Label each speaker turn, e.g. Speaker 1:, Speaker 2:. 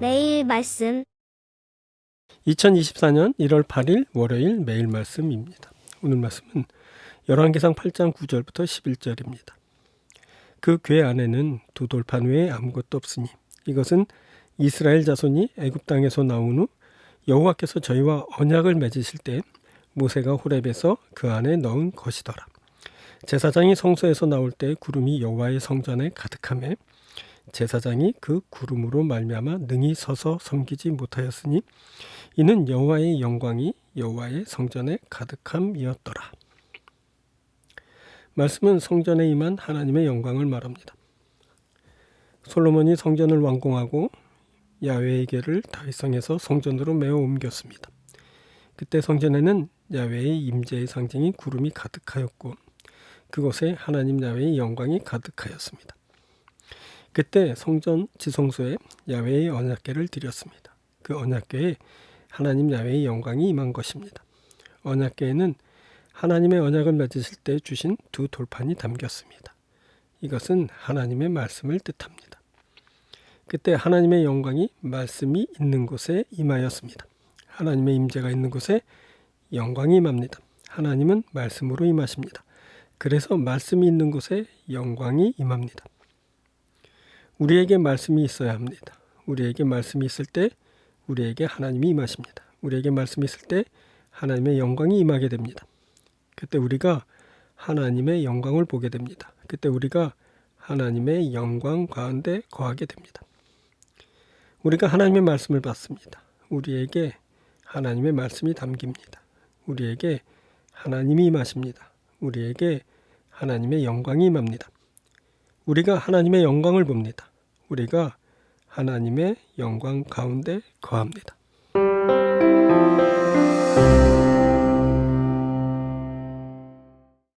Speaker 1: 말씀
Speaker 2: 2024년 1월 8일 월요일 매일 말씀입니다. 오늘 말씀은 열왕기상 8장 9절부터 11절입니다. 그 궤 안에는 두 돌판 외에 아무것도 없으니 이것은 이스라엘 자손이 애굽 땅에서 나온 후 여호와께서 저희와 언약을 맺으실 때 모세가 호렙에서 그 안에 넣은 것이더라. 제사장이 성소에서 나올 때 구름이 여호와의 성전에 가득함에 제사장이 그 구름으로 말미암아 능히 서서 섬기지 못하였으니 이는 여호와의 영광이 여호와의 성전에 가득함이었더라. 말씀은 성전에 임한 하나님의 영광을 말합니다. 솔로몬이 성전을 완공하고 야훼에게를 다윗성에서 성전으로 메어 옮겼습니다. 그때 성전에는 야훼의 임재의 상징인 구름이 가득하였고 그곳에 하나님 야훼의 영광이 가득하였습니다. 그때 성전 지성소에 야훼의 언약궤를 드렸습니다. 그 언약궤에 하나님 야훼의 영광이 임한 것입니다. 언약궤에는 하나님의 언약을 맺으실 때 주신 두 돌판이 담겼습니다. 이것은 하나님의 말씀을 뜻합니다. 그때 하나님의 영광이 말씀이 있는 곳에 임하였습니다. 하나님의 임재가 있는 곳에 영광이 임합니다. 하나님은 말씀으로 임하십니다. 그래서 말씀이 있는 곳에 영광이 임합니다. 우리에게 말씀이 있어야 합니다. 우리에게 말씀이 있을 때 우리에게 하나님이 임하십니다. 우리에게 말씀이 있을 때 하나님의 영광이 임하게 됩니다. 그때 우리가 하나님의 영광을 보게 됩니다. 그때 우리가 하나님의 영광 가운데 거하게 됩니다. 우리가 하나님의 말씀을 받습니다. 우리에게 하나님의 말씀이 담깁니다. 우리에게 하나님이 임하십니다. 우리에게 하나님의 영광이 임합니다. 우리가 하나님의 영광을 봅니다. 우리가 하나님의 영광 가운데 거합니다.